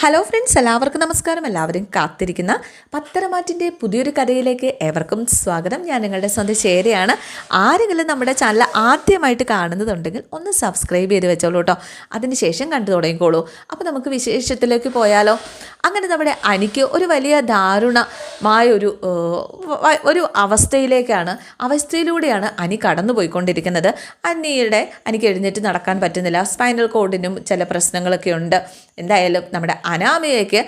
Hello friends എല്ലാവർക്കും നമസ്കാരം. എല്ലാവരും കാത്തിരിക്കുന്ന പത്തരമാറ്റിന്റെ പുതിയൊരു കഥയിലേക്ക് ഏവർക്കും സ്വാഗതം. ഞാൻ നിങ്ങളുടെ സ്വന്തം ചേരയാണ്. ആരെങ്കിലും നമ്മുടെ ചാനൽ ആദ്യമായിട്ട് കാണുന്നതുണ്ടെങ്കിൽ ഒന്ന് സബ്സ്ക്രൈബ് ചെയ്ത് വെച്ചോളൂ കേട്ടോ അതിനുശേഷം കണ്ടു തുടങ്ങിക്കോളൂ. അപ്പോൾ നമുക്ക് വിശേഷത്തിലേക്ക് പോയാലോ? അങ്ങനെ നമ്മുടെ അനിക്ക് ഒരു വലിയ ദാരുണമായ ഒരു ഒരു അവസ്ഥയിലേക്കാണ് അവസ്ഥയിലൂടെയാണ് അനി കടന്നു പോയിക്കൊണ്ടിരിക്കുന്നത് അനിയുടെ അനിക്ക് എഴുന്നേറ്റ് നടക്കാൻ പറ്റുന്നില്ല. സ്പൈനൽ കോഡിനും ചില പ്രശ്നങ്ങളൊക്കെ ഉണ്ട്. എന്തായാലും നമ്മുടെ അനാമികയ്ക്ക്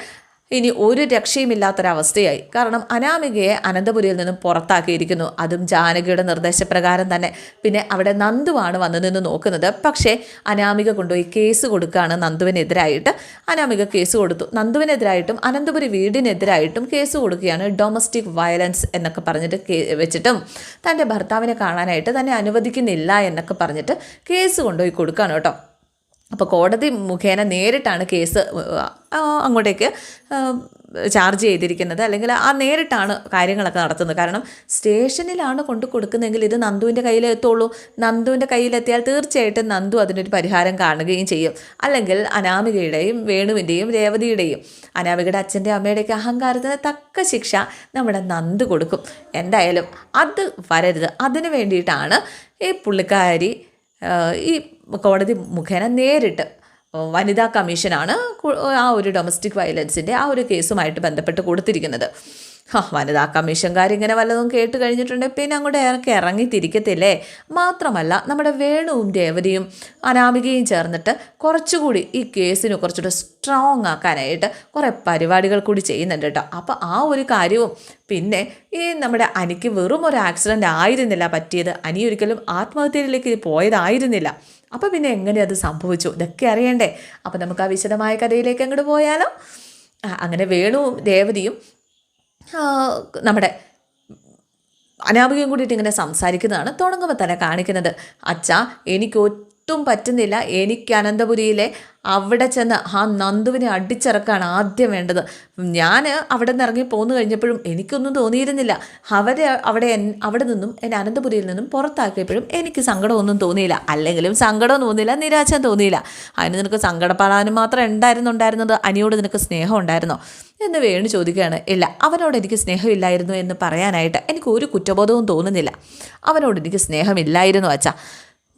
ഇനി ഒരു രക്ഷയുമില്ലാത്തൊരവസ്ഥയായി. കാരണം അനാമികയെ അനന്തപുരിയിൽ നിന്നും പുറത്താക്കിയിരിക്കുന്നു. അതും ജാനകിയുടെ നിർദ്ദേശപ്രകാരം തന്നെ. പിന്നെ അവിടെ നന്ദുവാണ് വന്നു നിന്ന് നോക്കുന്നത്. പക്ഷേ അനാമിക കൊണ്ടുപോയി കേസ് കൊടുക്കുകയാണ് നന്ദുവിനെതിരായിട്ട്. അനാമിക കേസ് കൊടുത്തു. നന്ദുവിനെതിരായിട്ടും അനന്തപുരി വീടിനെതിരായിട്ടും കേസ് കൊടുക്കുകയാണ് ഡൊമസ്റ്റിക് വയലൻസ് എന്നൊക്കെ പറഞ്ഞിട്ട് വെച്ചിട്ടും തന്റെ ഭർത്താവിനെ കാണാനായിട്ട് തന്നെ അനുവദിക്കുന്നില്ല എന്നൊക്കെ പറഞ്ഞിട്ട് കേസ് കൊണ്ടുപോയി കൊടുക്കുകയാണ് കേട്ടോ. അപ്പോൾ കോടതി മുഖേന നേരിട്ടാണ് കേസ് അങ്ങോട്ടേക്ക് ചാർജ് ചെയ്തിരിക്കുന്നത്. അല്ലെങ്കിൽ ആ നേരിട്ടാണ് കാര്യങ്ങളൊക്കെ നടത്തുന്നത്. കാരണം സ്റ്റേഷനിലാണ് കൊണ്ട് കൊടുക്കുന്നതെങ്കിൽ ഇത് നന്ദുവിന്റെ കയ്യിൽ എത്തുള്ളൂ. നന്ദുവിന്റെ കയ്യിലെത്തിയാൽ തീർച്ചയായിട്ടും നന്ദു അതിനൊരു പരിഹാരം കാണുകയും ചെയ്യും. അല്ലെങ്കിൽ അനാമികയുടെയും വേണുവിന്റെയും രേവതിയുടെയും അനാമികയുടെ അച്ഛന്റെ അമ്മയുടെയൊക്കെ അഹങ്കാരത്തിന് തക്ക ശിക്ഷ നമ്മുടെ നന്ദു കൊടുക്കും. എന്തായാലും അത് വരരുത്. അതിന് വേണ്ടിയിട്ടാണ് ഈ പുള്ളിക്കാരി ഈ കോടതി മുഖേന നേരിട്ട് വനിതാ കമ്മീഷനാണ് ആ ഒരു ഡൊമസ്റ്റിക് വയലൻസിന്റെ ആ ഒരു കേസുമായിട്ട് ബന്ധപ്പെട്ട് കൊടുത്തിരിക്കുന്നത്. ഹാ വനിതാ കമ്മീഷൻകാരിങ്ങനെ വല്ലതും കേട്ട് കഴിഞ്ഞിട്ടുണ്ടെങ്കിൽ പിന്നെ അങ്ങോട്ട് ഇറക്കി ഇറങ്ങി തിരിക്കത്തില്ലേ മാത്രമല്ല നമ്മുടെ വേണുവും രേവതിയും അനാമികയും ചേർന്നിട്ട് കുറച്ചുകൂടി ഈ കേസിന് കുറച്ചുകൂടി സ്ട്രോങ് ആക്കാനായിട്ട് കുറേ പരിപാടികൾ കൂടി ചെയ്യുന്നുണ്ട് കേട്ടോ. അപ്പോൾ ആ ഒരു കാര്യവും പിന്നെ ഈ നമ്മുടെ അനിക്ക് വെറും ഒരു ആക്സിഡന്റ് ആയിരുന്നില്ല പറ്റിയത്. അനി ഒരിക്കലും ആത്മഹത്യയിലേക്ക് പോയതായിരുന്നില്ല. അപ്പോൾ പിന്നെ എങ്ങനെ അത് സംഭവിച്ചു? ഇതൊക്കെ അറിയണ്ടേ? അപ്പോൾ നമുക്ക് ആ വിശദമായ കഥയിലേക്ക് അങ്ങോട്ട് പോയാലോ? അങ്ങനെ വേണുവും രേവതിയും ആ, നമ്മുടെ അനാമികയും കൂടിയിട്ട് ഇങ്ങനെ സംസാരിക്കുന്നതാണ് തുടങ്ങുമ്പോൾ തന്നെ കാണിക്കുന്നത്. അച്ഛ എനിക്ക് ഒട്ടും പറ്റുന്നില്ല. എനിക്ക് അനന്തപുരിയിലെ അവിടെ ചെന്ന് ആ നന്ദുവിനെ അടിച്ചിറക്കാണ് ആദ്യം വേണ്ടത്. ഞാൻ അവിടെ നിന്ന് ഇറങ്ങി പോന്നു കഴിഞ്ഞപ്പോഴും എനിക്കൊന്നും തോന്നിയിരുന്നില്ല. അവരെ അവിടെ അവിടെ നിന്നും എന്നെ അനന്തപുരിയിൽ നിന്നും പുറത്താക്കിയപ്പോഴും എനിക്ക് സങ്കടമൊന്നും തോന്നിയില്ല. അല്ലെങ്കിലും സങ്കടം തോന്നിയില്ല നിരാശ തോന്നിയില്ല. അതിന് നിനക്ക് സങ്കടപ്പെടാനും മാത്രം ഉണ്ടായിരുന്നുണ്ടായിരുന്നത് അനിയോട് നിനക്ക് സ്നേഹം ഉണ്ടായിരുന്നോ? എന്ന് വേണു ചോദിക്കുകയാണ്. ഇല്ല അവനോട് എനിക്ക് സ്നേഹമില്ലായിരുന്നു എന്ന് പറയാനായിട്ട് എനിക്ക് ഒരു കുറ്റബോധവും തോന്നുന്നില്ല. അവനോട് എനിക്ക് സ്നേഹമില്ലായിരുന്നു അച്ഛാ.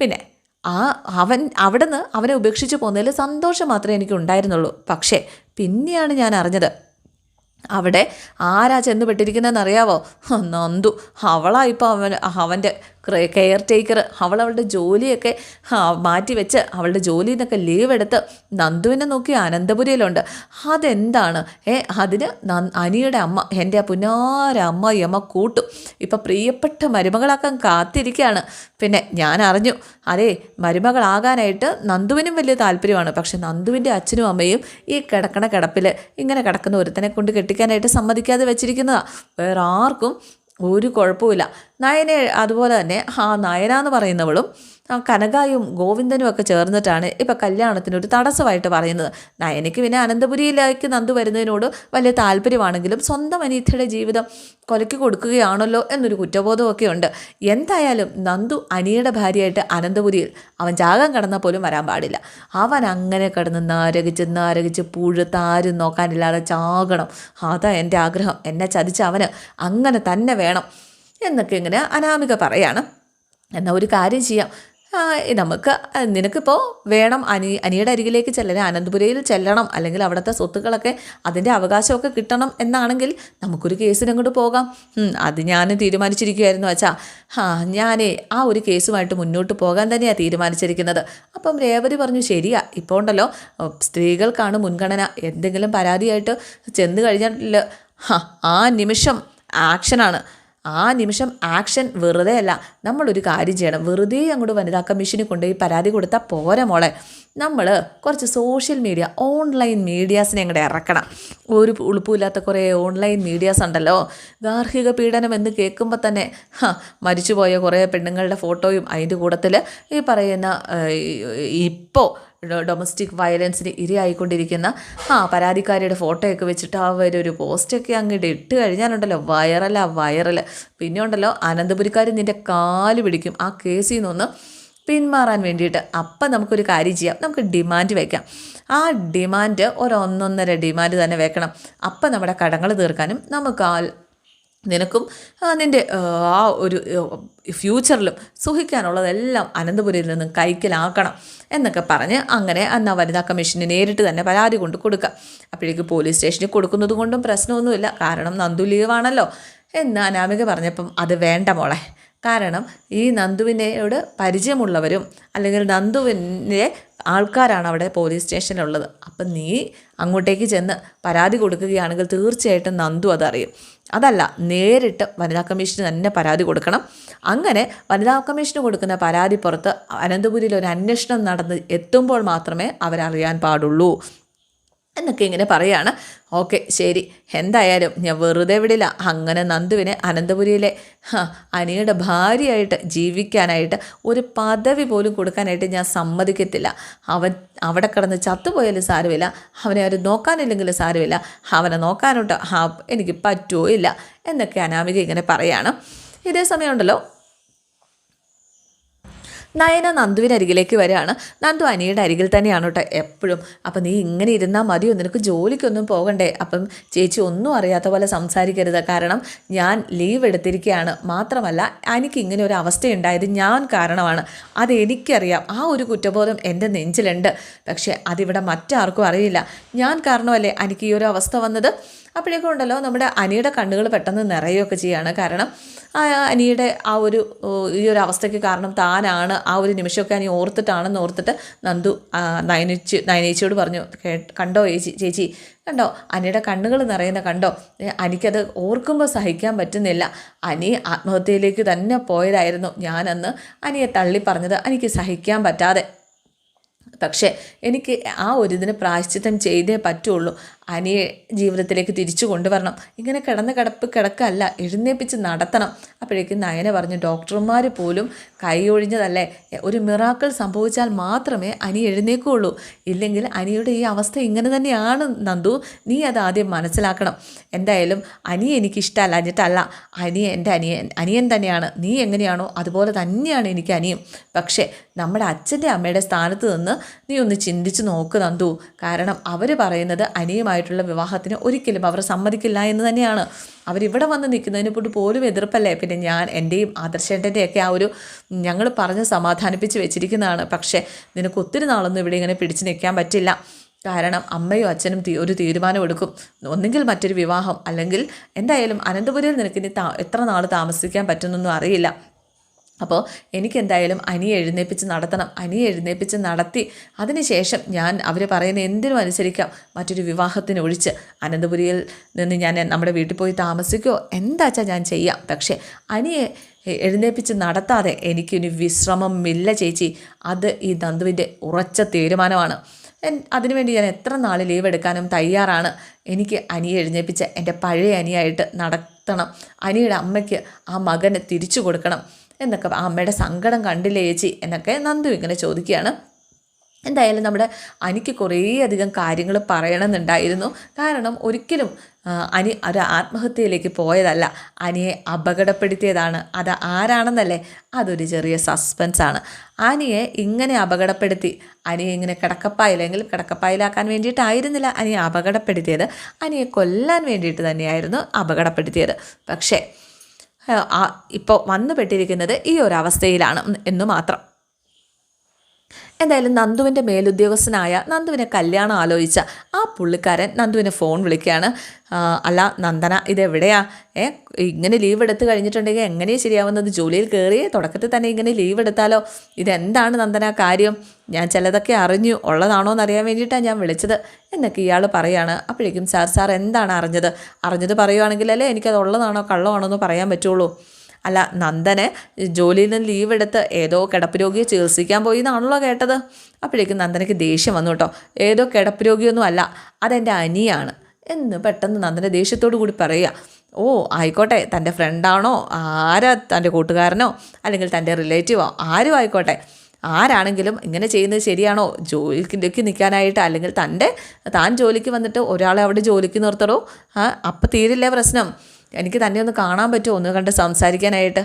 പിന്നെ ആ അവൻ അവിടുന്ന് അവനെ ഉപേക്ഷിച്ച് പോകുന്നതിൽ സന്തോഷം മാത്രമേ എനിക്ക് ഉണ്ടായിരുന്നുള്ളൂ പക്ഷേ പിന്നെയാണ് ഞാൻ അറിഞ്ഞത്. അവിടെ ആരാ ചെന്ന് പെട്ടിരിക്കുന്നതെന്ന് അറിയാവോ നന്ദു. അവളാ ഇപ്പോൾ അവൻ അവന്റെ കെയർ ടേക്കർ അവൾ അവളുടെ ജോലിയൊക്കെ മാറ്റിവെച്ച് മാറ്റി വെച്ച് അവളുടെ ജോലിയിൽ നിന്നൊക്കെ ലീവ് എടുത്ത് നന്ദുവിനെ നോക്കി അനന്തപുരിയിലുണ്ട്. അതെന്താണ്? ഏ അതിന് അനിയുടെ അമ്മ എന്റെ ആ പുനാര അമ്മ അമ്മ കൂട്ടും. ഇപ്പം പ്രിയപ്പെട്ട മരുമകളാക്കാൻ കാത്തിരിക്കുകയാണ് പിന്നെ ഞാൻ അറിഞ്ഞു അതെ മരുമകളാകാനായിട്ട് നന്ദുവിനും വലിയ താല്പര്യമാണ്. പക്ഷെ നന്ദുവിന്റെ അച്ഛനും അമ്മയും ഈ കിടക്കണ കിടപ്പിൽ ഇങ്ങനെ കിടക്കുന്ന ഒരുത്തനെ കൊണ്ട് കെട്ടിക്കാനായിട്ട് സമ്മതിക്കാതെ വെച്ചിരിക്കുന്നതാണ് വേറെ ആർക്കും ഒരു കുഴപ്പമില്ല നയനെ അതുപോലെ തന്നെ ആ നയന എന്ന് പറയുന്നവളും കനകായും ഗോവിന്ദനും ഒക്കെ ചേർന്നിട്ടാണ് ഇപ്പം കല്യാണത്തിന് ഒരു തടസ്സമായിട്ട് പറയുന്നത്. നയനയ്ക്ക് പിന്നെ അനന്തപുരിയിലേക്ക് നന്ദു വരുന്നതിനോട് വലിയ താല്പര്യമാണെങ്കിലും സ്വന്തം അനീത്തയുടെ ജീവിതം കൊലക്കി കൊടുക്കുകയാണല്ലോ എന്നൊരു കുറ്റബോധമൊക്കെ ഉണ്ട്. എന്തായാലും നന്ദു അനിയുടെ ഭാര്യയായിട്ട് അനന്തപുരിയിൽ അവൻ ജാഗം കടന്നാൽ പോലും വരാൻ പാടില്ല. അവൻ അങ്ങനെ കിടന്ന് നാരകിച്ച് നാരകിച്ച് പുഴുത്ത് ആരും നോക്കാനില്ലാതെ ചാകണം. അതാ എന്റെ ആഗ്രഹം. എന്നെ ചതിച്ച അവന് അങ്ങനെ തന്നെ വേണം എന്നൊക്കെ ഇങ്ങനെ അനാമിക പറയാണ്. എന്നാൽ ഒരു കാര്യം ചെയ്യാം. നമുക്ക് നിനക്കിപ്പോൾ വേണം അനി അനിയുടെ അരികിലേക്ക് ചെല്ലണം അനന്തപുരയിൽ ചെല്ലണം അല്ലെങ്കിൽ അവിടുത്തെ സ്വത്തുക്കളൊക്കെ അതിന്റെ അവകാശമൊക്കെ കിട്ടണം എന്നാണെങ്കിൽ നമുക്കൊരു കേസിന് അങ്ങോട്ട് പോകാം അത് ഞാൻ തീരുമാനിച്ചിരിക്കുമായിരുന്നു അച്ഛാ. ആ ഞാനേ ആ ഒരു കേസുമായിട്ട് മുന്നോട്ട് പോകാൻ തന്നെയാണ് തീരുമാനിച്ചിരിക്കുന്നത്. അപ്പം രേവതി പറഞ്ഞു ശരിയാ ഇപ്പോൾ ഉണ്ടല്ലോ. സ്ത്രീകൾക്കാണ് മുൻഗണന. എന്തെങ്കിലും പരാതിയായിട്ട് ചെന്ന് കഴിഞ്ഞാൽ ആ നിമിഷം ആക്ഷനാണ്. ആ നിമിഷം ആക്ഷൻ വെറുതെ അല്ല. നമ്മളൊരു കാര്യം ചെയ്യണം. വെറുതെ അങ്ങോട്ട് വനിതാ കമ്മീഷനിൽ കൊണ്ടുപോയി പരാതി കൊടുത്താൽ പോരെ മോളെ. നമ്മൾ കുറച്ച് സോഷ്യൽ മീഡിയ ഓൺലൈൻ മീഡിയാസിനെ അങ്ങോട്ട് ഇറക്കണം. ഒരു ഉളുപ്പില്ലാത്ത കുറേ ഓൺലൈൻ മീഡിയാസ് ഉണ്ടല്ലോ. ഗാർഹിക പീഡനം എന്ന് കേൾക്കുമ്പോൾ തന്നെ മരിച്ചുപോയ കുറേ പെണ്ണുങ്ങളുടെ ഫോട്ടോയും അതിന്റെ കൂട്ടത്തിൽ ഈ പറയുന്ന ഇപ്പോൾ ഡൊമസ്റ്റിക് വയലൻസിന് ഇരയായിക്കൊണ്ടിരിക്കുന്ന ആ പരാതിക്കാരിയുടെ ഫോട്ടോയൊക്കെ വെച്ചിട്ട് അവരൊരു പോസ്റ്റൊക്കെ അങ്ങോട്ട് ഇട്ട് കഴിഞ്ഞാലുണ്ടല്ലോ വൈറലാ വൈറൽ പിന്നെ ഉണ്ടല്ലോ അനന്തപുരിക്കാർ നിന്റെ കാൽ പിടിക്കും ആ കേസിൽ നിന്നൊന്ന് പിന്മാറാൻ വേണ്ടിയിട്ട്. അപ്പം നമുക്കൊരു കാര്യം ചെയ്യാം നമുക്ക് ഡിമാൻഡ് വയ്ക്കാം ആ ഡിമാൻഡ് ഒരു ഒന്നൊന്നര ഡിമാൻഡ് തന്നെ വെക്കണം. അപ്പം നമ്മുടെ കടങ്ങൾ തീർക്കാനും നമുക്ക് ആ നിനക്കും നിന്റെ ആ, ഒരു ഫ്യൂച്ചറിലും സുഖിക്കാനുള്ളതെല്ലാം അനന്തപുരിയിൽ നിന്നും കൈക്കലാക്കണം എന്നൊക്കെ പറഞ്ഞ് അങ്ങനെ അന്ന് ആ വനിതാ കമ്മീഷന് നേരിട്ട് തന്നെ പരാതി കൊണ്ട് കൊടുക്കുക. അപ്പോഴേക്ക് പോലീസ് സ്റ്റേഷനിൽ കൊടുക്കുന്നത് കൊണ്ടും പ്രശ്നമൊന്നുമില്ല. കാരണം നന്ദു ലീവാണല്ലോ എന്ന് അനാമിക പറഞ്ഞപ്പം അത് വേണ്ട മോളെ. കാരണം ഈ നന്ദുവിനോട് പരിചയമുള്ളവരും അല്ലെങ്കിൽ നന്ദുവിന്റെ ആൾക്കാരാണ് അവിടെ പോലീസ് സ്റ്റേഷനിലുള്ളത്. അപ്പം നീ അങ്ങോട്ടേക്ക് ചെന്ന് പരാതി കൊടുക്കുകയാണെങ്കിൽ തീർച്ചയായിട്ടും നന്ദു അതറിയും. അതല്ല നേരിട്ട് വനിതാ കമ്മീഷന് തന്നെ പരാതി കൊടുക്കണം. അങ്ങനെ വനിതാ കമ്മീഷന് കൊടുക്കുന്ന പരാതി പുറത്ത് അനന്തപുരിയിൽ ഒരു അന്വേഷണം നടന്ന് എത്തുമ്പോൾ മാത്രമേ അവരറിയാൻ പാടുള്ളൂ. എന്നൊക്കെ ഇങ്ങനെ പറയാണ്. ഓക്കെ ശരി. എന്തായാലും ഞാൻ വെറുതെ വിടില്ല. അങ്ങനെ നന്ദുവിനെ അനന്തപുരിയിലെ അനിയുടെ ഭാര്യയായിട്ട് ജീവിക്കാനായിട്ട് ഒരു പദവി പോലും കൊടുക്കാനായിട്ട് ഞാൻ സമ്മതിക്കത്തില്ല. അവൻ അവിടെ കിടന്ന് ചത്തുപോയാലും സാരമില്ല. അവനെ ആരും നോക്കാനില്ലെങ്കിലും സാരമില്ല. അവനെ നോക്കാനോട്ട് എനിക്ക് പറ്റുമോ ഇല്ല എന്നൊക്കെ അനാമിക ഇങ്ങനെ പറയാണ്. ഇതേ സമയമുണ്ടല്ലോ. നയന നന്ദുവിന്റെ അരികിലേക്ക് വരികയാണ്. നന്ദു അനിയുടെ അരികിൽ തന്നെയാണ് കേട്ടോ എപ്പോഴും. അപ്പം നീ ഇങ്ങനെ ഇരുന്നാൽ മതിയോ? നിനക്ക് ജോലിക്കൊന്നും പോകണ്ടേ? അപ്പം ചേച്ചി ഒന്നും അറിയാത്ത പോലെ സംസാരിക്കരുത്. കാരണം ഞാൻ ലീവ് എടുത്തിരിക്കുകയാണ്. മാത്രമല്ല എനിക്ക് ഇങ്ങനെ ഒരു അവസ്ഥയുണ്ടായത് ഞാൻ കാരണമാണ്. അത് എനിക്കറിയാം. ആ ഒരു കുറ്റബോധം എന്റെ നെഞ്ചിലുണ്ട്. പക്ഷേ അതിവിടെ മറ്റാർക്കും അറിയില്ല. ഞാൻ കാരണമല്ലേ എനിക്ക് ഈ ഒരു അവസ്ഥ വന്നത്? അപ്പോഴേക്കും ഉണ്ടല്ലോ നമ്മുടെ അനിയുടെ കണ്ണുകൾ പെട്ടെന്ന് നിറയുകയൊക്കെ ചെയ്യുകയാണ് കാരണം അനിയുടെ ആ ഒരു ഈ ഒരു അവസ്ഥയ്ക്ക് കാരണം താനാണ് ആ ഒരു നിമിഷമൊക്കെ അനി ഓർത്തിട്ടാണെന്ന് ഓർത്തിട്ട് നന്ദു നയനേച്ചി നയനേച്ചിയോട് പറഞ്ഞു കണ്ടോ ചേച്ചി ചേച്ചി? കണ്ടോ? അനിയുടെ കണ്ണുകൾ നിറയുന്ന കണ്ടോ? അനിക്കത് ഓർക്കുമ്പോൾ സഹിക്കാൻ പറ്റുന്നില്ല. അനി ആത്മഹത്യയിലേക്ക് തന്നെ പോയതായിരുന്നു. ഞാനന്ന് അനിയെ തള്ളി പറഞ്ഞത് എനിക്ക് സഹിക്കാൻ പറ്റാതെ. പക്ഷേ എനിക്ക് ആ ഒരു ഇതിന് പ്രായശ്ചിത്തം ചെയ്തേ പറ്റുള്ളൂ. അനിയെ ജീവിതത്തിലേക്ക് തിരിച്ചു കൊണ്ടുവരണം. ഇങ്ങനെ കിടന്ന് കിടപ്പ് കിടക്കല്ല എഴുന്നേപ്പിച്ച് നടത്തണം. അപ്പോഴേക്കും നയന പറഞ്ഞു ഡോക്ടർമാർ പോലും കൈ ഒഴിഞ്ഞതല്ലേ? ഒരു മിറാക്കൾ സംഭവിച്ചാൽ മാത്രമേ അനി എഴുന്നേക്കുള്ളൂ. ഇല്ലെങ്കിൽ അനിയുടെ ഈ അവസ്ഥ ഇങ്ങനെ തന്നെയാണ് നന്ദു. നീ അത് ആദ്യം മനസ്സിലാക്കണം. എന്തായാലും അനി എനിക്കിഷ്ടമല്ല എന്നിട്ടല്ല അനി എന്റെ അനിയൻ അനിയൻ തന്നെയാണ്. നീ എങ്ങനെയാണോ അതുപോലെ തന്നെയാണ് എനിക്ക് അനിയും. പക്ഷേ നമ്മുടെ അച്ഛന്റെ അമ്മയുടെ സ്ഥാനത്ത് നിന്ന് നീ ഒന്ന് ചിന്തിച്ച് നോക്ക് നന്ദു. കാരണം അവർ പറയുന്നത് അനിയുമായിട്ടുള്ള വിവാഹത്തിന് ഒരിക്കലും അവർ സമ്മതിക്കില്ല എന്ന് തന്നെയാണ്. അവരിവിടെ വന്ന് നിൽക്കുന്നതിന് പോട്ട് പോലും എതിർപ്പല്ലേ? പിന്നെ ഞാൻ എന്റെയും ആദർശേട്ടന്റെയൊക്കെ ആ ഒരു ഞങ്ങൾ പറഞ്ഞ് സമാധാനിപ്പിച്ച് വെച്ചിരിക്കുന്നതാണ്. പക്ഷേ നിനക്ക് ഒത്തിരി നാളൊന്നും ഇവിടെ ഇങ്ങനെ പിടിച്ചു നിൽക്കാൻ പറ്റില്ല. കാരണം അമ്മയും അച്ഛനും ഒരു തീരുമാനം എടുക്കും. ഒന്നുകിൽ മറ്റൊരു വിവാഹം. അല്ലെങ്കിൽ എന്തായാലും അനന്തപുരിയിൽ നിനക്കിനി താ എത്ര നാൾ താമസിക്കാൻ പറ്റുന്നൊന്നും അറിയില്ല. അപ്പോൾ എനിക്കെന്തായാലും അനി എഴുന്നേപ്പിച്ച് നടത്തണം. അനി എഴുന്നേപ്പിച്ച് നടത്തി അതിനുശേഷം ഞാൻ അവർ പറയുന്ന എന്തിനും അനുസരിക്കാം. മറ്റൊരു വിവാഹത്തിന് ഒഴിച്ച് അനന്തപുരിയിൽ നിന്ന് ഞാൻ നമ്മുടെ വീട്ടിൽ പോയി താമസിക്കുകയോ എന്താച്ചാൽ ഞാൻ ചെയ്യാം? പക്ഷേ അനിയെ എഴുന്നേപ്പിച്ച് നടത്താതെ എനിക്കിനി വിശ്രമമില്ല ചേച്ചി. അത് ഈ നന്ദുവിന്റെ ഉറച്ച തീരുമാനമാണ്. അതിനുവേണ്ടി ഞാൻ എത്ര നാൾ ലീവ് എടുക്കാനും തയ്യാറാണ്. എനിക്ക് അനിയെ എഴുന്നേപ്പിച്ച് എന്റെ പഴയ അനിയായിട്ട് നടത്തണം. അനിയുടെ അമ്മയ്ക്ക് ആ മകനെ തിരിച്ചു കൊടുക്കണം. എന്നൊക്കെ അമ്മയുടെ സങ്കടം കണ്ടില്ലേ ചേച്ചി എന്നൊക്കെ നന്ദു ഇങ്ങനെ ചോദിക്കുകയാണ്. എന്തായാലും നമ്മുടെ അനിക്ക് കുറേയധികം കാര്യങ്ങൾ പറയണമെന്നുണ്ടായിരുന്നു. കാരണം ഒരിക്കലും അനി ഒരു ആത്മഹത്യയിലേക്ക് പോയതല്ല. അനിയെ അപകടപ്പെടുത്തിയതാണ്. അത് ആരാണെന്നല്ലേ? അതൊരു ചെറിയ സസ്പെൻസാണ് അനിയെ ഇങ്ങനെ അപകടപ്പെടുത്തി. അനിയെ ഇങ്ങനെ കിടക്കപ്പായില്ലെങ്കിൽ കിടക്കപ്പായിലാക്കാൻ വേണ്ടിയിട്ടായിരുന്നില്ല അനിയെ അപകടപ്പെടുത്തിയത്. അനിയെ കൊല്ലാൻ വേണ്ടിയിട്ട് തന്നെയായിരുന്നു അപകടപ്പെടുത്തിയത്. പക്ഷേ ഇപ്പോൾ വന്നുപെട്ടിരിക്കുന്നത് ഈ ഒരു അവസ്ഥയിലാണ് എന്ന് മാത്രം എന്തായാലും നന്ദുവിന്റെ മേലുദ്യോഗസ്ഥനായ നന്ദുവിനെ കല്യാണം ആലോചിച്ച ആ പുള്ളിക്കാരൻ നന്ദുവിനെ ഫോൺ വിളിക്കുകയാണ്. അല്ല നന്ദന ഇതെവിടെയാ? ഏ ഇങ്ങനെ ലീവ് എടുത്ത് കഴിഞ്ഞിട്ടുണ്ടെങ്കിൽ എങ്ങനെയാണ് ശരിയാവുന്നത്? ജോലിയിൽ കയറി തുടക്കത്തിൽ തന്നെ ഇങ്ങനെ ലീവ് എടുത്താലോ? ഇതെന്താണ് നന്ദന കാര്യം? ഞാൻ ചിലതൊക്കെ അറിഞ്ഞു ഉള്ളതാണോ എന്നറിയാൻ വേണ്ടിയിട്ടാണ് ഞാൻ വിളിച്ചത് എന്നൊക്കെ ഇയാൾ പറയാണ്. അപ്പോഴേക്കും സാർ സാർ എന്താണ് അറിഞ്ഞത്? അറിഞ്ഞത് പറയുവാണെങ്കിലല്ലേ എനിക്കത് ഉള്ളതാണോ കള്ളമാണോ എന്ന് പറയാൻ പറ്റുള്ളൂ. അല്ല നന്ദന് ജോലിയിൽ നിന്ന് ലീവ് എടുത്ത് ഏതോ കിടപ്പ് രോഗിയെ ചികിത്സിക്കാൻ പോയി എന്നാണല്ലോ കേട്ടത്. അപ്പോഴേക്കും നന്ദനയ്ക്ക് ദേഷ്യം വന്നു കേട്ടോ. ഏതോ കിടപ്പ് രോഗിയൊന്നും അല്ല അതെന്റെ അനിയാണ്. എന്ന് പെട്ടെന്ന് നന്ദന ദേഷ്യത്തോടു കൂടി പറയുക ഓ ആയിക്കോട്ടെ തന്റെ ഫ്രണ്ടാണോ ആരാ തന്റെ കൂട്ടുകാരനോ? അല്ലെങ്കിൽ തന്റെ റിലേറ്റീവോ ആരും ആയിക്കോട്ടെ. ആരാണെങ്കിലും ഇങ്ങനെ ചെയ്യുന്നത് ശരിയാണോ? ജോലിക്ക് നിൽക്കാനായിട്ട് അല്ലെങ്കിൽ തന്റെ താൻ ജോലിക്ക് വന്നിട്ട് ഒരാളെ അവിടെ ജോലിക്ക് നിർത്തടോ ആ അപ്പം തീരില്ലേ പ്രശ്നം? എനിക്ക് തന്നെ ഒന്ന് കാണാൻ പറ്റുമോ? ഒന്ന് കണ്ട് സംസാരിക്കാനായിട്ട്.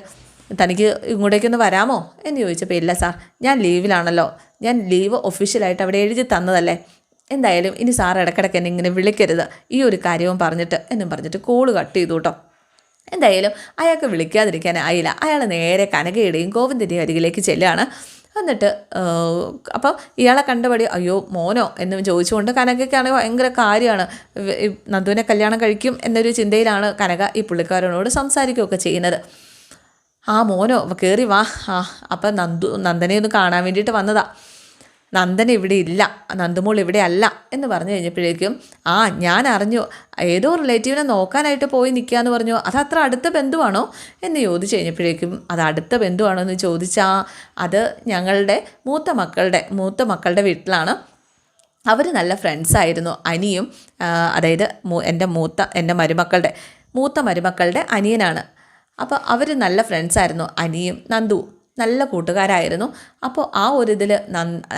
തനിക്ക് ഇങ്ങോട്ടേക്കൊന്ന് വരാമോ? എന്ന് ചോദിച്ചപ്പോൾ ഇല്ല സാർ ഞാൻ ലീവിലാണല്ലോ. ഞാൻ ലീവ് ഒഫീഷ്യലായിട്ട് അവിടെ എഴുതി തന്നതല്ലേ. എന്തായാലും ഇനി സാർ ഇടയ്ക്കിടയ്ക്ക് എന്നെ ഇങ്ങനെ വിളിക്കരുത്. ഈ ഒരു കാര്യവും പറഞ്ഞിട്ട് എന്നും പറഞ്ഞിട്ട് കോൾ കട്ട് ചെയ്തു കേട്ടോ. എന്തായാലും അയാൾക്ക് വിളിക്കാതിരിക്കാനായില്ല അയാൾ നേരെ കനകയുടെയും ഗോവിന്ദന്റെയും അരികിലേക്ക് ചെല്ലുകയാണ്. എന്നിട്ട് അപ്പോൾ ഇയാളെ കണ്ടപടി അയ്യോ മോനോ എന്ന് ചോദിച്ചുകൊണ്ട് കനകയ്ക്കാണെങ്കിൽ ഭയങ്കര കാര്യമാണ്. നന്ദുവിനെ കല്യാണം കഴിക്കും എന്നൊരു ചിന്തയിലാണ് കനക ഈ പുള്ളിക്കാരനോട് സംസാരിക്കുകയൊക്കെ ചെയ്യുന്നത്. ആ മോനോ കയറി വാ. ആ അപ്പം നന്ദു നന്ദനെ ഒന്ന് കാണാൻ വേണ്ടിയിട്ട് വന്നതാ. നന്ദൻ ഇവിടെ ഇല്ല നന്ദമോൾ ഇവിടെ അല്ല എന്ന് പറഞ്ഞു കഴിഞ്ഞപ്പോഴേക്കും ആ ഞാൻ അറിഞ്ഞു. ഏതോ റിലേറ്റീവിനെ നോക്കാനായിട്ട് പോയി നിൽക്കുക എന്ന് പറഞ്ഞു. അത് അത്ര അടുത്ത ബന്ധുവാണോ? എന്ന് ചോദിച്ചു കഴിഞ്ഞപ്പോഴേക്കും അത് അടുത്ത ബന്ധുവാണോ? എന്ന് ചോദിച്ചാൽ അത് ഞങ്ങളുടെ മൂത്ത മക്കളുടെ മൂത്ത മക്കളുടെ വീട്ടിലാണ്. അവർ നല്ല ഫ്രണ്ട്സായിരുന്നു അനിയും അതായത് എന്റെ മൂത്ത എന്റെ മരുമക്കളുടെ മൂത്ത മരുമക്കളുടെ അനിയനാണ്. അപ്പോൾ അവർ നല്ല ഫ്രണ്ട്സായിരുന്നു അനിയും നന്ദു. നല്ല കൂട്ടുകാരായിരുന്നു. അപ്പോൾ ആ ഒരു ഇതിൽ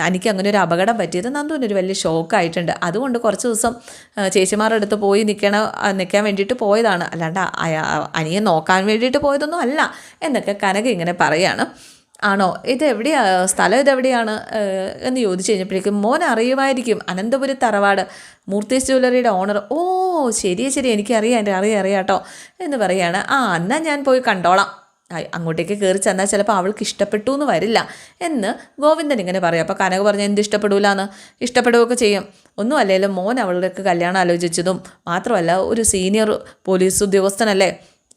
എനിക്ക് അങ്ങനെ ഒരു അപകടം പറ്റിയത് നന്ദുവിനൊരു വലിയ ഷോക്കായിട്ടുണ്ട്. അതുകൊണ്ട് കുറച്ച് ദിവസം ചേച്ചിമാരുടെ അടുത്ത് പോയി നിൽക്കണ നിൽക്കാൻ വേണ്ടിയിട്ട് പോയതാണ്. അല്ലാണ്ട് അനിയെ നോക്കാൻ വേണ്ടിയിട്ട് പോയതൊന്നും അല്ല എന്നൊക്കെ കനക ഇങ്ങനെ പറയാണ്. ആണോ? ഇത് എവിടെയാ സ്ഥലം ഇതെവിടെയാണ് എന്ന് ചോദിച്ചു കഴിഞ്ഞപ്പോഴേക്കും മോൻ അറിയുമായിരിക്കും. അനന്തപുരി തറവാട് മൂർത്തി ജ്വല്ലറിയുടെ ഓണർ. ഓ ശരി ശരി എനിക്കറിയാം എന്റെ അറിയാം അറിയാം കേട്ടോ എന്ന് പറയാണ്. ആ എന്നാൽ ഞാൻ പോയി കണ്ടോളാം. അങ്ങോട്ടേക്ക് കയറി ചെന്നാൽ ചിലപ്പോൾ അവൾക്ക് ഇഷ്ടപ്പെട്ടു എന്ന് വരില്ല എന്ന് ഗോവിന്ദൻ ഇങ്ങനെ പറയും. അപ്പോൾ കനക പറഞ്ഞ എന്ത് ഇഷ്ടപ്പെടൂലെന്ന്? ഇഷ്ടപ്പെടുകയൊക്കെ ചെയ്യും. ഒന്നും അല്ലെങ്കിലും മോൻ അവളുടെയൊക്കെ കല്യാണം ആലോചിച്ചതും. മാത്രമല്ല ഒരു സീനിയർ പോലീസ് ഉദ്യോഗസ്ഥനല്ലേ?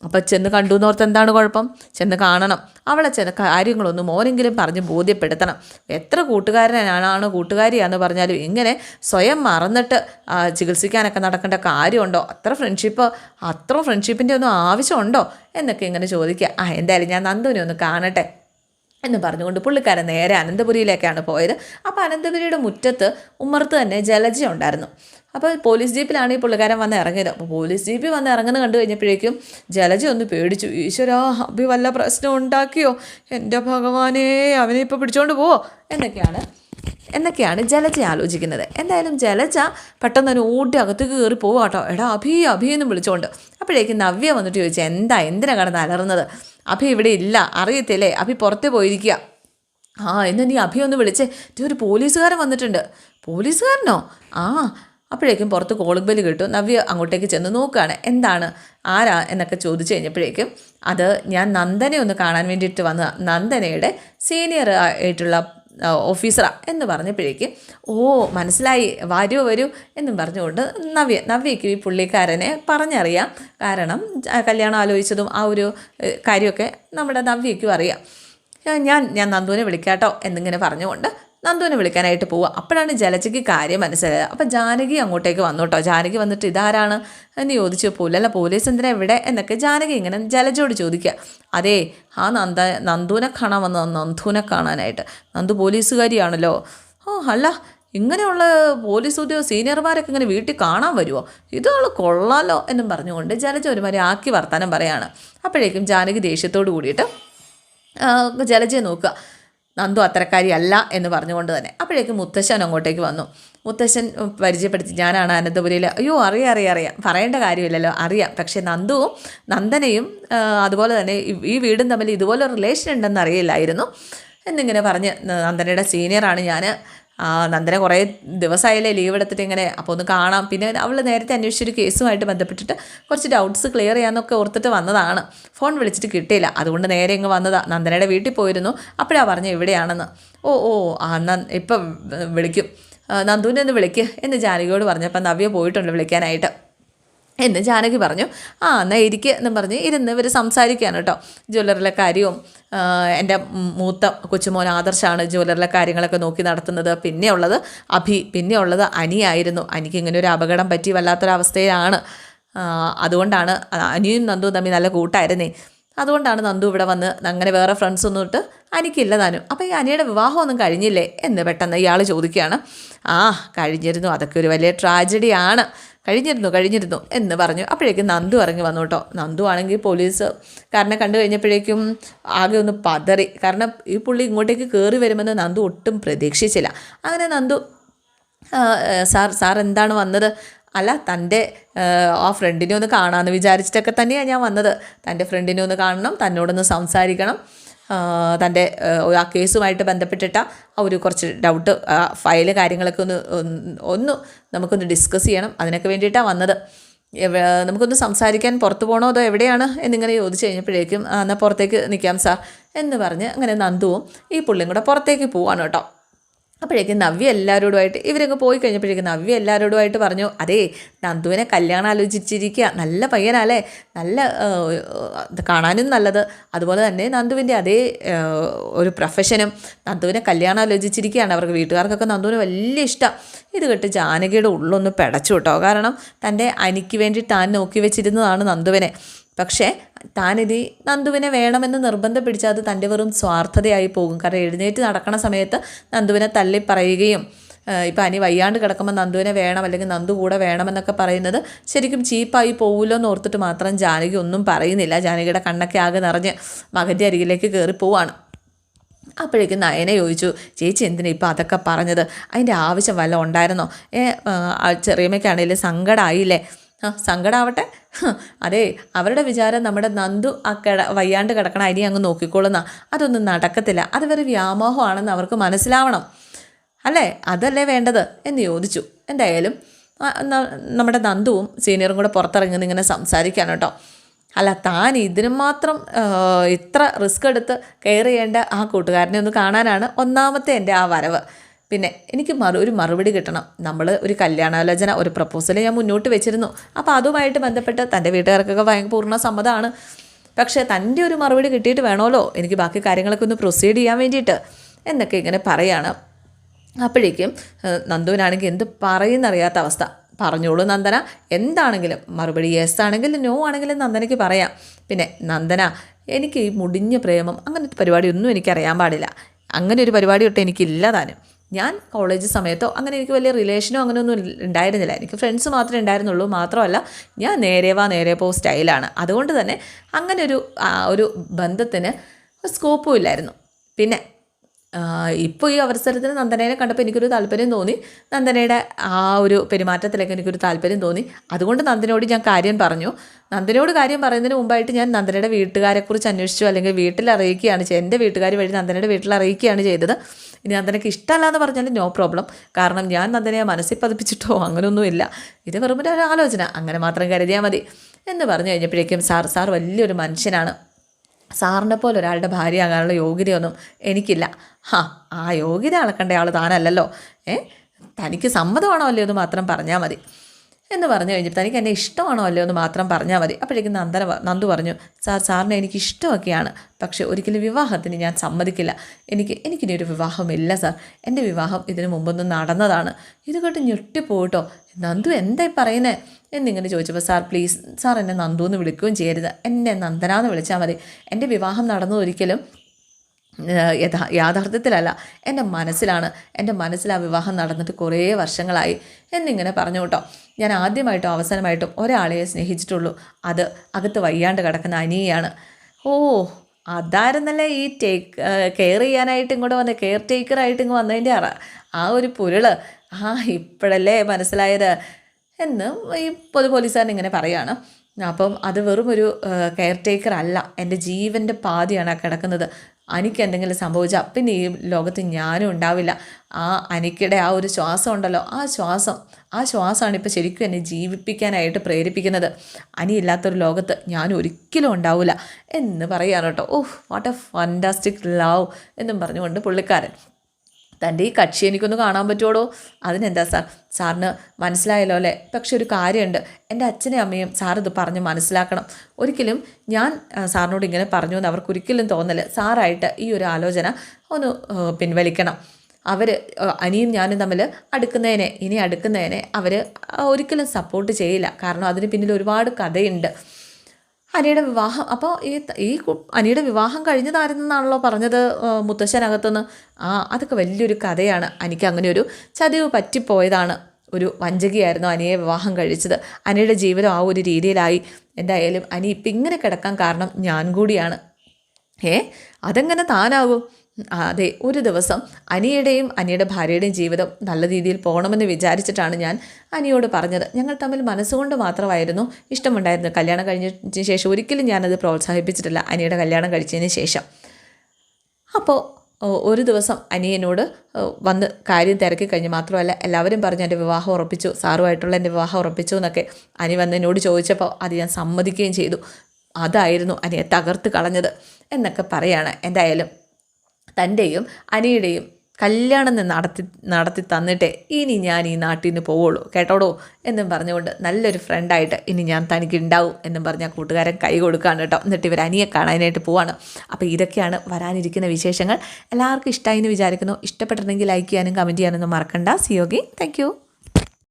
അപ്പം ചെന്ന് കണ്ടു എന്നോർത്ത് എന്താണ് കുഴപ്പം? ചെന്ന് കാണണം. അവളെ ചെന്ന് കാര്യങ്ങളൊന്നും ഓരെങ്കിലും പറഞ്ഞ് ബോധ്യപ്പെടുത്തണം. എത്ര കൂട്ടുകാരനാണ് കൂട്ടുകാരിയാണെന്ന് പറഞ്ഞാലും ഇങ്ങനെ സ്വയം മറന്നിട്ട് ചികിത്സിക്കാനൊക്കെ നടക്കേണ്ട കാര്യമുണ്ടോ? അത്ര ഫ്രണ്ട്ഷിപ്പ് അത്ര ഫ്രണ്ട്ഷിപ്പിന്റെ ഒന്നും ആവശ്യമുണ്ടോ? എന്നൊക്കെ ഇങ്ങനെ ചോദിക്കുക. ആ എന്തായാലും ഞാൻ നന്ദുവിനെ ഒന്ന് കാണട്ടെ എന്ന് പറഞ്ഞുകൊണ്ട് പുള്ളിക്കാരൻ നേരെ അനന്തപുരിയിലേക്കാണ് പോയത്. അപ്പോൾ അനന്തപുരിയുടെ മുറ്റത്ത് ഉമ്മർത്ത് തന്നെ ജലജ ഉണ്ടായിരുന്നു. അപ്പോൾ പോലീസ് ജീപ്പിലാണ് ഈ പുള്ളിക്കാരൻ വന്ന് ഇറങ്ങിയത്. അപ്പോൾ പോലീസ് ജീപ്പിൽ വന്ന് ഇറങ്ങുന്നത് കണ്ടു കഴിഞ്ഞപ്പോഴേക്കും ജലജ ഒന്ന് പേടിച്ചു. ഈശ്വരാ അഭി വല്ല പ്രശ്നം ഉണ്ടാക്കിയോ? എന്റെ ഭഗവാനെ അവനെ ഇപ്പോൾ പിടിച്ചോണ്ട് പോവോ? എന്നൊക്കെയാണ് എന്നൊക്കെയാണ് ജലജ ആലോചിക്കുന്നത്. എന്തായാലും ജലജ പെട്ടെന്ന് തന്നെ ഓടി അകത്തേക്ക് കയറി പോവുക കേട്ടോ. എടാ അഭി അഭി എന്ന് വിളിച്ചുകൊണ്ട് അപ്പോഴേക്കും നവ്യ വന്നിട്ട് ചോദിച്ചു എന്താ എന്തിനാ കടന്ന് അലറുന്നത്? അഭി ഇവിടെ ഇല്ല അറിയത്തില്ലേ? അഭി പുറത്ത് പോയിരിക്കുക ആ എന്നാ നീ അഭി ഒന്ന് വിളിച്ചേ. ഒരു പോലീസുകാരൻ വന്നിട്ടുണ്ട്. പോലീസുകാരനോ? ആ അപ്പോഴേക്കും പുറത്ത് കോളിംഗ് ബെല്ല് കിട്ടും. നവ്യ അങ്ങോട്ടേക്ക് ചെന്ന് നോക്കുകയാണ്. എന്താണ്? ആരാ? എന്നൊക്കെ ചോദിച്ചു കഴിഞ്ഞപ്പോഴേക്കും അത് ഞാൻ നന്ദനെ ഒന്ന് കാണാൻ വേണ്ടിയിട്ട് വന്ന നന്ദനയുടെ സീനിയർ ആയിട്ടുള്ള ഓഫീസറാ എന്ന് പറഞ്ഞപ്പോഴേക്കും ഓ മനസ്സിലായി. വരൂ വരൂ എന്നും പറഞ്ഞുകൊണ്ട് നവ്യ നവ്യയ്ക്ക് ഈ പുള്ളിക്കാരനെ പറഞ്ഞറിയാം. കാരണം കല്യാണം ആലോചിച്ചതും ആ ഒരു കാര്യമൊക്കെ നമ്മുടെ നവ്യയ്ക്കും അറിയാം. ഞാൻ ഞാൻ നന്ദുവിനെ വിളിക്കാട്ടോ എന്നിങ്ങനെ പറഞ്ഞുകൊണ്ട് നന്ദുവിനെ വിളിക്കാനായിട്ട് പോവുക. അപ്പോഴാണ് ജലജയ്ക്ക് കാര്യം മനസ്സിലായത്. അപ്പം ജാനകി അങ്ങോട്ടേക്ക് വന്നു കേട്ടോ ജാനകി വന്നിട്ട് ഇതാരാണ് എന്ന് ചോദിച്ചു. പോലല്ല പോലീസ് എന്തിനാ എവിടെ എന്നൊക്കെ ജാനകി ഇങ്ങനെ ജലജയോട് ചോദിക്കുക. അതേ ആ നന്ദ നന്ദുവിനെ കാണാൻ വന്നു നന്ദുവിനെ കാണാനായിട്ട്. നന്ദു പോലീസുകാരിയാണല്ലോ. ഓ അല്ല ഇങ്ങനെയുള്ള പോലീസ് ഉദ്യോഗ സീനിയർമാരൊക്കെ ഇങ്ങനെ വീട്ടിൽ കാണാൻ വരുമോ ഇതാൾ കൊള്ളാലോ എന്നും പറഞ്ഞുകൊണ്ട് ജലജ ഒരുമാതിരി ആക്കി വർത്തമാനം പറയാണ്. അപ്പോഴേക്കും ജാനകി ദേഷ്യത്തോട് കൂടിയിട്ട് ജലജയെ നോക്കുക. നന്ദു അത്തരക്കാരി അല്ല എന്ന് പറഞ്ഞുകൊണ്ട് തന്നെ. അപ്പോഴേക്കും മുത്തശ്ശൻ അങ്ങോട്ടേക്ക് വന്നു. മുത്തശ്ശൻ പരിചയപ്പെടുത്തി. ഞാനാണ് അനന്തപുരിയിൽ അയ്യോ അറിയാം അറിയാം അറിയാം. പറയേണ്ട കാര്യമില്ലല്ലോ. അറിയാം. പക്ഷേ നന്ദുവും നന്ദനയും അതുപോലെ തന്നെ ഈ- വീടും തമ്മിൽ ഇതുപോലെ റിലേഷൻ ഉണ്ടെന്ന് അറിയില്ലായിരുന്നു. എന്നിങ്ങനെ പറഞ്ഞ് നന്ദനയുടെ സീനിയറാണ് ഞാൻ ആ, നന്ദന കുറേ ദിവസമായില്ലേ ലീവ് എടുത്തിട്ട് ഇങ്ങനെ അപ്പോൾ ഒന്ന് കാണാം. പിന്നെ അവൾ നേരത്തെ അന്വേഷിച്ചൊരു കേസുമായിട്ട് ബന്ധപ്പെട്ടിട്ട് കുറച്ച് ഡൗട്ട്സ് ക്ലിയർ ചെയ്യാമെന്നൊക്കെ ഓർത്തിട്ട് വന്നതാണ്. ഫോൺ വിളിച്ചിട്ട് കിട്ടിയില്ല. അതുകൊണ്ട് നേരെ ഇങ്ങ് വന്നതാണ് നന്ദനയുടെ വീട്ടിൽ പോയിരുന്നു. അപ്പോഴാണ് പറഞ്ഞു എവിടെയാണെന്ന് ഓ ഓ ആ ഇപ്പം വിളിക്കും. നന്ദുവിനെ ഒന്ന് വിളിക്കുക എന്ന് ജാനകിയോട് പറഞ്ഞപ്പോൾ നവ്യ പോയിട്ടുണ്ട് വിളിക്കാനായിട്ട്. എന്ന് ജാനകി പറഞ്ഞു. ആ എന്നാൽ ഇരിക്കുക എന്നും പറഞ്ഞ് ഇരുന്ന് ഇവർ സംസാരിക്കുകയാണ് കേട്ടോ. ജ്വല്ലറിലെ കാര്യവും എന്റെ മൂത്ത കൊച്ചുമോൻ ആദർശാണ് ജ്വല്ലറിലെ കാര്യങ്ങളൊക്കെ നോക്കി നടത്തുന്നത്. പിന്നെ ഉള്ളത് അഭി പിന്നെ ഉള്ളത് അനിയായിരുന്നു. അനിക്ക് ഇങ്ങനെ ഒരു അപകടം പറ്റി വല്ലാത്തൊരവസ്ഥയിലാണ്. അതുകൊണ്ടാണ് അനിയും നന്ദു തമ്മിൽ നല്ല കൂട്ടായിരുന്നേ. അതുകൊണ്ടാണ് നന്ദു ഇവിടെ വന്ന് അങ്ങനെ വേറെ ഫ്രണ്ട്സ് ഒന്നും ഇട്ട് അനിക്കില്ല താനും അപ്പോൾ ഈ അനിയുടെ വിവാഹമൊന്നും കഴിഞ്ഞില്ലേ എന്ന് പെട്ടെന്ന് ഇയാൾ ചോദിക്കുകയാണ്. ആ കഴിഞ്ഞിരുന്നു. അതൊക്കെ ഒരു വലിയ ട്രാജഡിയാണ് കഴിഞ്ഞിരുന്നു കഴിഞ്ഞിരുന്നു എന്ന് പറഞ്ഞു. അപ്പോഴേക്കും നന്ദു ഇറങ്ങി വന്നു കേട്ടോ. നന്ദു ആണെങ്കിൽ പോലീസ് കാരനെ കണ്ടു കഴിഞ്ഞപ്പോഴേക്കും ആകെ ഒന്ന് പതറി. കാരണം ഈ പുള്ളി ഇങ്ങോട്ടേക്ക് കയറി വരുമെന്ന് നന്ദു ഒട്ടും പ്രതീക്ഷിച്ചില്ല. അങ്ങനെ നന്ദു സാർ സാർ എന്താണ് വന്നത്? അല്ല തന്റെ ആ ഫ്രണ്ടിനെ ഒന്ന് കാണാമെന്ന് വിചാരിച്ചിട്ടൊക്കെ തന്നെയാണ് ഞാൻ വന്നത്. തന്റെ ഫ്രണ്ടിനെ ഒന്ന് കാണണം തന്നോടൊന്ന് സംസാരിക്കണം. തന്റെ ആ, കേസുമായിട്ട് ബന്ധപ്പെട്ടിട്ട ആ ഒരു കുറച്ച് ഡൗട്ട് ഫയൽ കാര്യങ്ങളൊക്കെ ഒന്ന് ഒന്ന് നമുക്കൊന്ന് ഡിസ്കസ് ചെയ്യണം. അതിനൊക്കെ വേണ്ടിയിട്ടാണ് വന്നത്. നമുക്കൊന്ന് സംസാരിക്കാൻ പുറത്ത് പോകണോ അതോ എവിടെയാണ് എന്നിങ്ങനെ ചോദിച്ചു കഴിഞ്ഞപ്പോഴേക്കും "ആ, എന്നാൽ പുറത്തേക്ക് നിൽക്കാം സാർ എന്ന് പറഞ്ഞ് അങ്ങനെ നന്ദുവും ഈ പുള്ളിയും കൂടെ പുറത്തേക്ക് പോവാണ് കേട്ടോ. അപ്പോഴേക്കും നവ്യ എല്ലാവരോടുമായിട്ട് ഇവരൊക്കെ പോയി കഴിഞ്ഞപ്പോഴേക്കും നവ്യ എല്ലാവരോടുമായിട്ട് പറഞ്ഞു അതേ നന്ദുവിനെ കല്യാണം ആലോചിച്ചിരിക്കുക. നല്ല പയ്യനല്ലേ. നല്ല കാണാനും നല്ലത്. അതുപോലെ തന്നെ നന്ദുവിന്റെ അതേ ഒരു പ്രൊഫഷനും നന്ദുവിനെ കല്യാണം ആലോചിച്ചിരിക്കുകയാണ്. അവർക്ക് വീട്ടുകാർക്കൊക്കെ നന്ദുവിന് വലിയ ഇഷ്ടം. ഇത് കേട്ട് ജാനകിയുടെ ഉള്ളൊന്ന് പിടച്ചു കേട്ടോ. കാരണം തന്റെ അനിക്ക് വേണ്ടി താൻ നോക്കി വെച്ചിരുന്നതാണ് നന്ദുവിനെ. പക്ഷേ താനിത് നന്ദുവിനെ വേണമെന്ന് നിർബന്ധം പിടിച്ചാൽ അത് തന്റെ വെറും സ്വാർത്ഥതയായി പോകും. കാരണം എഴുന്നേറ്റ് നടക്കണ സമയത്ത് നന്ദുവിനെ തള്ളി പറയുകയും ഇപ്പം അനി വയ്യാണ്ട് കിടക്കുമ്പോൾ നന്ദുവിനെ വേണം അല്ലെങ്കിൽ നന്ദു കൂടെ വേണമെന്നൊക്കെ പറയുന്നത് ശരിക്കും ചീപ്പായി പോകുമല്ലോ എന്ന് ഓർത്തിട്ട് മാത്രം ജാനകി ഒന്നും പറയുന്നില്ല. ജാനകിയുടെ കണ്ണൊക്കെ ആകെ നിറഞ്ഞ് മകന്റെ അരികിലേക്ക് കയറി പോവാണ്. അപ്പോഴേക്കും നയന ചോദിച്ചു ചേച്ചി എന്തിനാ ഇപ്പോൾ അതൊക്കെ പറഞ്ഞത്? അതിന്റെ ആവശ്യം വല്ല ഉണ്ടായിരുന്നോ? ഏ ചെറിയമ്മയ്ക്കാണെങ്കിലും സങ്കടമായില്ലേ ഹ്, അതേ അവരുടെ വിചാരം നമ്മുടെ നന്ദു ആ കിട വയ്യാണ്ട് കിടക്കണ അരി അങ്ങ് നോക്കിക്കോളുന്ന അതൊന്നും നടക്കത്തില്ല. അത് വെറും വ്യാമോഹമാണെന്ന് അവർക്ക് മനസ്സിലാവണം. അല്ലേ? അതല്ലേ വേണ്ടത്? എന്ന് ചോദിച്ചു എന്തായാലും നമ്മുടെ നന്ദുവും സീനിയറും കൂടെ പുറത്തിറങ്ങുന്ന ഇങ്ങനെ സംസാരിക്കാൻ കേട്ടോ. അല്ല താൻ ഇതിനു മാത്രം ഇത്ര റിസ്ക് എടുത്ത് കെയർ ചെയ്യേണ്ട ആ കൂട്ടുകാരനെ ഒന്ന് കാണാനാണ് ഒന്നാമത്തെ എന്റെ ആ വരവ്. പിന്നെ എനിക്ക് മറു ഒരു മറുപടി കിട്ടണം. നമ്മൾ ഒരു കല്യാണാലോചന ഒരു പ്രപ്പോസൽ ഞാൻ മുന്നോട്ട് വെച്ചിരുന്നു. അപ്പോൾ അതുമായിട്ട് ബന്ധപ്പെട്ട് തന്റെ വീട്ടുകാർക്കൊക്കെ ഭയങ്കര പൂർണ സമ്മതമാണ് പക്ഷേ തന്റെ ഒരു മറുപടി കിട്ടിയിട്ട് വേണമല്ലോ? എനിക്ക് ബാക്കി കാര്യങ്ങളൊക്കെ ഒന്ന് പ്രൊസീഡ് ചെയ്യാൻ വേണ്ടിയിട്ട്. എന്നൊക്കെ ഇങ്ങനെ പറയാണ്. അപ്പോഴേക്കും നന്ദുവിനാണെങ്കിൽ എന്ത് പറയുന്നറിയാത്ത അവസ്ഥ. പറഞ്ഞോളൂ നന്ദന. എന്താണെങ്കിലും മറുപടി യെസ് ആണെങ്കിലും നോ ആണെങ്കിലും നന്ദനയ്ക്ക് പറയാം. പിന്നെ നന്ദന എനിക്ക് ഈ മുടിഞ്ഞ പ്രേമം അങ്ങനത്തെ പരിപാടിയൊന്നും എനിക്കറിയാൻ പാടില്ല. അങ്ങനെ ഒരു പരിപാടി തൊട്ട് എനിക്കില്ല താനും. ഞാൻ കോളേജ് സമയത്തോ അങ്ങനെ എനിക്ക് വലിയ റിലേഷനോ അങ്ങനെയൊന്നും ഉണ്ടായിരുന്നില്ല. എനിക്ക് ഫ്രണ്ട്സ് മാത്രമേ ഉണ്ടായിരുന്നുള്ളൂ. മാത്രമല്ല ഞാൻ നേരെ വാ നേരെ പോ സ്റ്റൈലാണ് അതുകൊണ്ട് തന്നെ അങ്ങനെ ഒരു ഒരു ബന്ധത്തിന് സ്കോപ്പും ഇല്ലായിരുന്നു. പിന്നെ ഇപ്പോൾ ഈ അവസരത്തിൽ നന്ദനയെ കണ്ടപ്പോൾ എനിക്കൊരു താല്പര്യം തോന്നി. നന്ദനയുടെ ആ ഒരു പെരുമാറ്റത്തിലൊക്കെ എനിക്കൊരു താല്പര്യം തോന്നി. അതുകൊണ്ട് നന്ദനയോട് ഞാൻ കാര്യം പറഞ്ഞു. നന്ദനയോട് കാര്യം പറയുന്നതിന് മുമ്പായിട്ട് ഞാൻ നന്ദനയുടെ വീട്ടുകാരെക്കുറിച്ച് അന്വേഷിച്ചു അല്ലെങ്കിൽ വീട്ടിൽ അറിയിക്കുകയാണ് ചെയ്തത് എന്റെ വീട്ടുകാർ വഴി നന്ദനയുടെ വീട്ടിൽ അറിയിക്കുകയാണ് ചെയ്തത്. ഇനി നന്ദനയ്ക്ക് ഇഷ്ടമല്ല എന്ന് പറഞ്ഞാൽ നോ പ്രോബ്ലം. കാരണം ഞാൻ നന്ദനയെ മനസ്സിൽ പതിപ്പിച്ചിട്ടോ അങ്ങനെയൊന്നുമില്ല ഇത് വെറും ഒരു ആലോചന. അങ്ങനെ മാത്രം കരുതിയാൽ മതി. എന്ന് പറഞ്ഞു കഴിഞ്ഞപ്പോഴേക്കും സാർ സാർ വലിയൊരു മനുഷ്യനാണ്. സാറിനെ പോലെ ഒരാളുടെ ഭാര്യ ആകാനുള്ള യോഗ്യതയൊന്നും എനിക്കില്ല. ഹാ ആ യോഗ്യത അളക്കേണ്ട ആൾ താനല്ലല്ലോ. ഏ തനിക്ക് സമ്മതമാണോ അല്ലയോ എന്ന് മാത്രം പറഞ്ഞാൽ മതി. എന്ന് പറഞ്ഞു കഴിഞ്ഞപ്പോൾ തനിക്ക് എന്നെ ഇഷ്ടമാണോ അല്ലയോ എന്ന് മാത്രം പറഞ്ഞാൽ മതി. അപ്പോഴേക്കും നന്ദന നന്ദു പറഞ്ഞു സാർ സാറിനെ എനിക്ക് ഇഷ്ടമൊക്കെയാണ്. പക്ഷേ ഒരിക്കലും വിവാഹത്തിന് ഞാൻ സമ്മതിക്കില്ല. എനിക്ക് എനിക്കിനി ഒരു വിവാഹമില്ല സാർ. എന്റെ വിവാഹം ഇതിനു മുമ്പൊന്നും നടന്നതാണ്. ഇത് കേട്ട് ഞെട്ടിപ്പോട്ടോ നന്ദു എന്തായി പറയുന്നേ? എന്നിങ്ങനെ ചോദിച്ചപ്പോൾ സാർ പ്ലീസ് സാർ എന്നെ നന്ദു എന്ന് വിളിക്കുകയും ചെയ്യരുത്. എന്നെ നന്ദന എന്ന് വിളിച്ചാൽ മതി. എന്റെ വിവാഹം നടന്നത് ഒരിക്കലും യഥാ യാഥാർത്ഥ്യത്തിലല്ല. എന്റെ മനസ്സിലാണ് എന്റെ മനസ്സിൽ ആ വിവാഹം നടന്നിട്ട് കുറേ വർഷങ്ങളായി. എന്നിങ്ങനെ പറഞ്ഞു കേട്ടോ. ഞാൻ ആദ്യമായിട്ടും അവസാനമായിട്ടും ഒരാളെ സ്നേഹിച്ചിട്ടുള്ളൂ. അത് അകത്ത് വയ്യാണ്ട് കിടക്കുന്ന അനിയാണ് ഓ അതായിരുന്നല്ലേ ഈ ടേക്ക് കെയർ ചെയ്യാനായിട്ട് ഇങ്ങോട്ട് വന്ന കെയർ ടേക്കറായിട്ട് ഇങ്ങ് വന്നതിന്റെ ആ ഒരു പുരൾ. ആ ഇപ്പോഴല്ലേ മനസ്സിലായത്? എന്ന് ഈ പൊതു പോലീസുകാരൻ ഇങ്ങനെ പറയാണ്. അപ്പം അത് വെറും ഒരു കെയർ ടേക്കർ അല്ല. എന്റെ ജീവന്റെ പാതിയാണ് കിടക്കുന്നത്. അനിക്ക് എന്തെങ്കിലും സംഭവിച്ചാൽ പിന്നെ ഈ ലോകത്ത് ഞാനും ഉണ്ടാവില്ല. ആ അനിക്കയുടെ ആ ഒരു ശ്വാസം ഉണ്ടല്ലോ. ആ ശ്വാസം ആ ശ്വാസമാണ് ഇപ്പോൾ ശരിക്കും എന്നെ ജീവിപ്പിക്കാനായിട്ട് പ്രേരിപ്പിക്കുന്നത്. അനിയില്ലാത്തൊരു ലോകത്ത് ഞാൻ ഒരിക്കലും ഉണ്ടാവില്ല എന്ന് പറയുകയാണ് കേട്ടോ. Oh what a fantastic love എന്നും പറഞ്ഞുകൊണ്ട് പുള്ളിക്കാരൻ. തന്റെ ഈ കക്ഷി എനിക്കൊന്ന് കാണാൻ പറ്റുമോടോ അതിനെന്താ സാർ സാറിന് മനസ്സിലായല്ലോ അല്ലേ? പക്ഷെ ഒരു കാര്യമുണ്ട്. എന്റെ അച്ഛനെയും അമ്മയും സാർ ഇത് പറഞ്ഞ് മനസ്സിലാക്കണം. ഒരിക്കലും ഞാൻ സാറിനോട് ഇങ്ങനെ പറഞ്ഞു എന്ന് അവർക്കൊരിക്കലും തോന്നൽ. സാറായിട്ട് ഈ ഒരു ആലോചന ഒന്ന് പിൻവലിക്കണം. അവർ അനിയും ഞാനും തമ്മിൽ അടുക്കുന്നതിനെ ഇനി അടുക്കുന്നതിനെ അവർ ഒരിക്കലും സപ്പോർട്ട് ചെയ്യില്ല. കാരണം അതിന് പിന്നിൽ ഒരുപാട് കഥയുണ്ട്. അനിയുടെ വിവാഹം അപ്പോൾ ഈ ഈ അനിയുടെ വിവാഹം കഴിഞ്ഞതായിരുന്നെന്നാണല്ലോ പറഞ്ഞത് മുത്തശ്ശനകത്തുനിന്ന്. ആ അതൊക്കെ വലിയൊരു കഥയാണ്. അനിക്ക് അങ്ങനെ ഒരു ചതിവ് പറ്റിപ്പോയതാണ്. ഒരു വഞ്ചകിയായിരുന്നു അനിയെ വിവാഹം കഴിച്ചത്. അനിയുടെ ജീവിതം ആ ഒരു രീതിയിലായി. എന്തായാലും അനി ഇപ്പം ഇങ്ങനെ കിടക്കാൻ കാരണം ഞാൻ കൂടിയാണ്. ഏ അതെങ്ങനെ താനാകും? ആ, അതെ ഒരു ദിവസം അനിയുടെയും അനിയുടെ ഭാര്യയുടെയും ജീവിതം നല്ല രീതിയിൽ പോകണമെന്ന് വിചാരിച്ചിട്ടാണ് ഞാൻ അനിയോട് പറഞ്ഞത്. ഞങ്ങൾ തമ്മിൽ മനസ്സുകൊണ്ട് മാത്രമായിരുന്നു ഇഷ്ടമുണ്ടായിരുന്നു കല്യാണം കഴിഞ്ഞതിന് ശേഷം ഒരിക്കലും ഞാനത് പ്രോത്സാഹിപ്പിച്ചിട്ടില്ല അനിയുടെ കല്യാണം കഴിച്ചതിന് ശേഷം. അപ്പോൾ ഒരു ദിവസം അനിയനോട് വന്ന് കാര്യം തിരക്കി കഴിഞ്ഞ് മാത്രമല്ല എല്ലാവരും പറഞ്ഞു എന്റെ വിവാഹം ഉറപ്പിച്ചു സാറുമായിട്ടുള്ള എന്റെ വിവാഹം ഉറപ്പിച്ചു എന്നൊക്കെ അനി വന്ന് എന്നോട് ചോദിച്ചപ്പോൾ അത് ഞാൻ സമ്മതിക്കുകയും ചെയ്തു. അതായിരുന്നു അനിയെ തകർത്ത് കളഞ്ഞത് എന്നൊക്കെ പറയാണ്. എന്തായാലും തന്റെയും അനിയുടെയും കല്യാണം നടത്തി നടത്തി തന്നിട്ടേ ഇനി ഞാൻ ഈ നാട്ടിൽ നിന്ന് പോവുള്ളൂ. കേട്ടോടോ? എന്നും പറഞ്ഞുകൊണ്ട് നല്ലൊരു ഫ്രണ്ടായിട്ട് ഇനി ഞാൻ തനിക്ക് ഉണ്ടാവും എന്നും പറഞ്ഞ കൂട്ടുകാരൻ കൈ കൊടുക്കുകയാണ് കേട്ടോ. എന്നിട്ട് ഇവർ അനിയെ കാണാനായിട്ട് പോവാണ്. അപ്പോൾ ഇതൊക്കെയാണ് വരാനിരിക്കുന്ന വിശേഷങ്ങൾ. എല്ലാവർക്കും ഇഷ്ടമായി എന്ന് വിചാരിക്കുന്നു. ഇഷ്ടപ്പെട്ടിട്ടുണ്ടെങ്കിൽ ലൈക്ക് ചെയ്യാനും കമന്റ് ചെയ്യാനൊന്നും മറക്കണ്ട. സിയോഗി താങ്ക്